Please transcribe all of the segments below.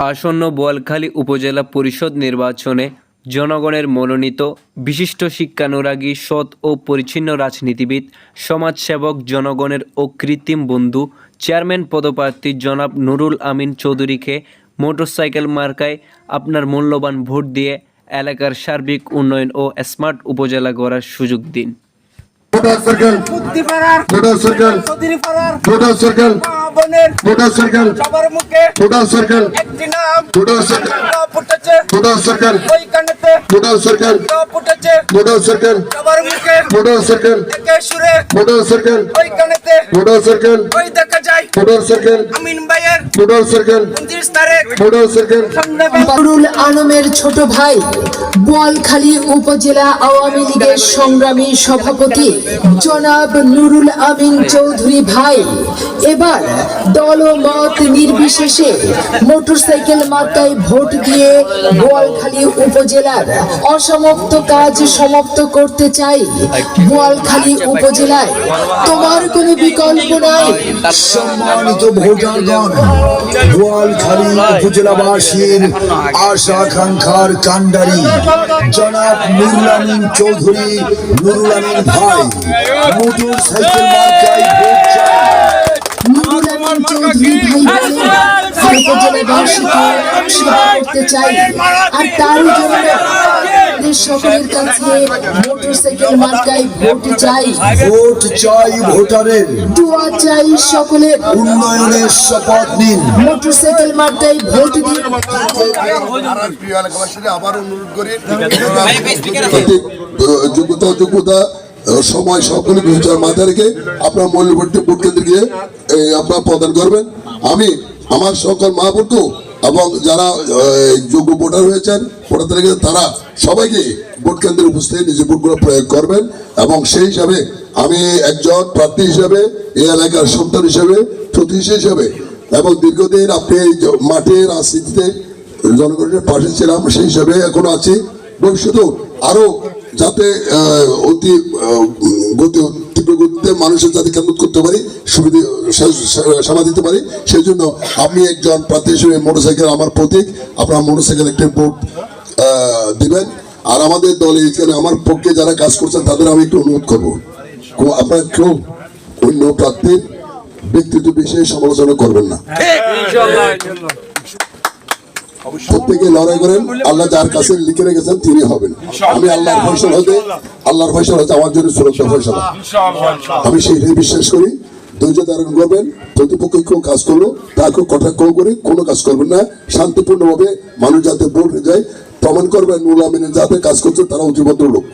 আসন্ন বোয়ালখালী উপজেলা পরিষদ নির্বাচনে জনগণের মনোনীত বিশিষ্ট শিক্ষানুরাগী সৎ ও পরিচ্ছন্ন রাজনীতিবিদ সমাজসেবক জনগণের অকৃত্রিম বন্ধু চেয়ারম্যান পদপ্রার্থী জনাব নুরুল আমিন চৌধুরীকে মোটরসাইকেল মার্কায় আপনার মূল্যবান ভোট দিয়ে এলাকার সার্বিক উন্নয়ন ও স্মার্ট উপজেলা গড়ার সুযোগ দিন। বোনের ভোটার সবার মুখে ভোটার একটি নাম ভোটার ফুটেছে ভোটার ওই কানেতে ভোটার ফুটেছে ভোটার সবার মুখে ভোটার একে সুরে ভোটার ওই কানেতে ভোটার ওই দেখা যায় ভোটার আমিন ভাইয়ের ভোটার তারিখ ভোটার নুরুল আলমের ছোট ভাই বোয়ালখালী উপজেলা আওয়ামী লীগের সংগ্রামী সভাপতি জনাব নুরুল আমিন চৌধুরী ভাই এবার দল ও মত নির্বিশেষে মোটরসাইকেল মার্কায় ভোট দিয়ে বোয়ালখালী উপজেলার অসমাপ্ত কাজ সমাপ্ত করতে চাই। বোয়ালখালী উপজেলায় তোমার কোনো বিকল্প নাই। সম্মানিত ভোটারগণ বোয়ালখালী উপজেলাবাসীর আশা আকাঙ্ক্ষার কান্ডারি জনাব নুরুল আমিন চৌধুরী, নুরুল আমিন ভাই মোটর সাইকেল মার্কায় ভোট চাই নুরুল আমিন চৌধুরী ভাই বলেন উপজেলাবাসীকে সেবা করতে চাই আর তার জন্য সকলের কাছে মোটরসাইকেল মার্কায় ভোট চাই ভোট চাই ভোটারের। দোয়া চাই সকলের উন্নয়নের শপথ নিন। মোটরসাইকেল মার্কায় ভোট দিন আবার অনুরোধ করি। যোগ্যতা যোগ্যতা সময় সকলে বিবেচনার মাথায় রেখে আপনার মূল্যবর্তী ভোট কেন্দ্রে গিয়ে আপনার প্রদান করবেন। আমি, আমার সকল মা এবং যারা যোগ্য ভোটার হয়েছেন, ভোটার তালিকা তারা সবাইকে ভোট কেন্দ্রে উপস্থিত নিজের ভোটগুলো প্রয়োগ করবেন এবং সেই হিসাবে আমি একজন প্রার্থী হিসাবে, এই এলাকার সন্তান হিসাবে, প্রতিষ্ঠা হিসাবে এবং দীর্ঘদিন আপনি মাঠে রাজনীতিতে জনগণের পাশে ছিলাম, সেই হিসাবে এখনও আছি। ভবিষ্যতেও আরও যাতে আহ, অতি গতি তীব্র গতিতে মানুষের যাতে কেমন করতে পারি সুবিধা সেবা দিতে পারি সেই জন্য আমি একজন প্রার্থী হিসেবে মোটরসাইকেল আমার প্রতীক আপনার মোটরসাইকেল একটি ভোট আহ, দিবেন। আর আমাদের দলে এখানে আমার পক্ষে যারা কাজ করছেন তাদের আমি একটু অনুরোধ করব। কো- আপনার কেউ অন্য প্রার্থীর ব্যক্তিত্ব বিষয়ে সমালোচনা করবেন না। প্রত্যেকে লড়াই করেন আল্লাহ যার কাছে লিখে রেখেছেন তিনি হবেন। আমি আল্লাহর ফসল হতে আল্লাহর ফসল হতে আমার জন্য সুরক্ষা ফসল আমি সেইটাই বিশ্বাস করি ধৈর্য ধারণ করবেন প্রতিপক্ষকেও কাজ করল তাকে কটাক্ষ করে কোনো কাজ করবেন না। শান্তিপূর্ণভাবে মানুষ যাতে ভোট হয়ে যায় প্রমাণ করবেন নুরুল আমিনের যাতে কাজ করছে তারা অতিভদ্র লোক।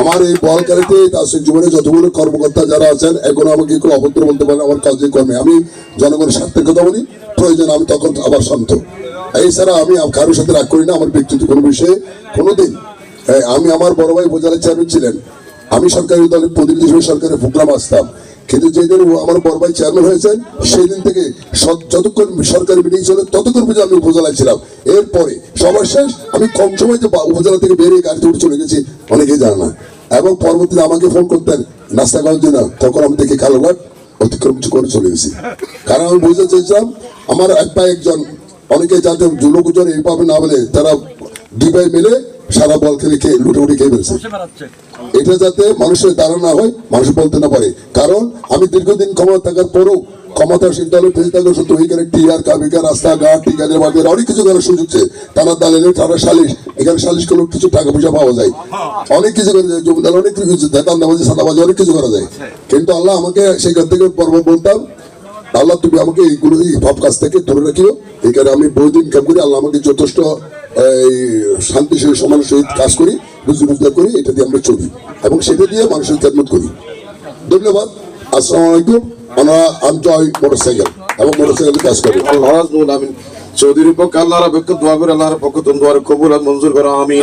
আমার এই বলকারিতে তার জীবনে যতগুলো কর্মকর্তা যারা আছেন, এখন আমাকে কেউ অভদ্র বলতে পারেন আমার কাজে কর্মে আমি জনগণের স্বার্থের কথা বলি, প্রয়োজন আমি তখন আবার শান্ত। এছাড়া আমি কারোর সাথে রাগ করি না, আমার ব্যক্তিত্ব কোনো বিষয়ে কোনোদিন। আমি আমার বড় ভাই উপজেলা চেয়ারম্যান ছিলেন। আমি সরকারি দলের প্রতিনিধি হিসেবে সরকারের প্রোগ্রাম আসতাম। কিন্তু যেদিন আমার বড় ভাই চেয়ারম্যান হয়েছেন সেই দিন থেকে যতক্ষণ সরকারি মিটিং ছিল ততক্ষণ পর্যন্ত আমি উপজেলায় ছিলাম। এরপরে সবার শেষ, আমি কম সময় যে উপজেলা থেকে বেরিয়ে গাড়িতে উঠে চলে গেছি, অনেকেই জানে না। এবং পরবর্তীতে আমাকে ফোন করতেন, নাস্তা করার জন্য তখন আমি দেখি কালোঘাট অতিক্রম করে চলে গেছি। কারণ আমি বুঝতে চেয়েছিলাম, আমার এক ভাই একজন, অনেকে যাতে লোকজন এইভাবে না বলে তারা দুই ভাই মিলে সারা বল খেলে খেয়ে লুটে খেয়ে ফেলছে। এটা যাতে মানুষের ধারণা হয়, মানুষ বলতে না পারে। কারণ আমি দীর্ঘদিন ক্ষমতা থাকার পরেও দলের এখানে কাবিকা রাস্তাঘাট অনেক কিছু করার সুযোগ তারা তারা সালিশ। এখানে সালিশ করলে কিছু টাকা পয়সা পাওয়া যায়। অনেক কিছু করা যায়, জমিদার অনেক কিছু সাদাবাজি অনেক কিছু করা যায়। কিন্তু আল্লাহ আমাকে সেখান থেকে পর্ব বলতাম আল্লাহ তুমি আমাকে এইগুলো এই ভাব কাজ থেকে ধরে রাখিও। এখানে আমি বহুদিন কাম করি, আল্লাহ আমাকে যথেষ্ট এই শান্তি সমান সহিত কাজ করি বুঝতে রোজগার করি, এটা দিয়ে আমরা চলি এবং সেটা দিয়ে মানুষের খেদমত করি। ধন্যবাদ। আসসালামু আলাইকুম। আমরা আমি জয় মোটরসাইকেল এবং মোটরসাইকেল কাজ করি। আল্লাহ আমিন। চৌধুরীর পক্ষে আল্লাহর পক্ষে দোয়া করে আল্লাহর পক্ষে তুমি দোয়ার কবুল আর মঞ্জুর করো আমিন।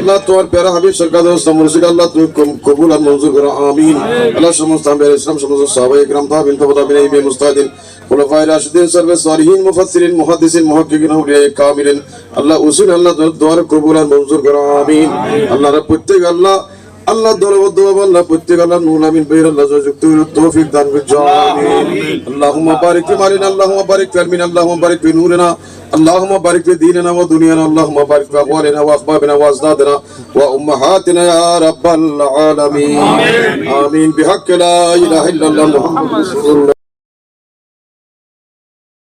আল্লাহ তোমার প্যারা হাবিব সরকার মুর্শিদ আল্লাহ তুমি কবুল আর মঞ্জুর করো আমিন। আল্লাহ সমস্ত আম্বিয়ার ইসলাম সমস্ত সাহাবায়ে ইকরাম তাবিন তাবিন ইমাম মুস্তাহিদিন খুলাফায়ে রাশিদিন সার্ভে সালিহিন মুফাসসিরিন মুহাদ্দিসিন মুহাক্কিকিন আউলিয়া কামিলিন আল্লাহ উসুল আল্লাহ দোয়ার কবুল আর মঞ্জুর করো আমিন। আল্লাহর প্রত্যেক আল্লাহ আল্লাহ দলবদ্ধ ভাবে আল্লাহ প্রত্যেক আল্লাহ নুল আমিন বহির আল্লাহ যুক্ত হইল তৌফিক দান করছো আমিন আল্লাহুম্মা বারিক ফি মালিনা আল্লাহুম্মা বারিক ফি আলমিনা আল্লাহুম্মা বারিক ফি নূরিনা اللهم بارك في ديننا ودنيانا اللهم بارك في اقوالنا واخبابنا واجدادنا وامهاتنا يا رب العالمين امين بحق لا اله الا الله محمد رسول الله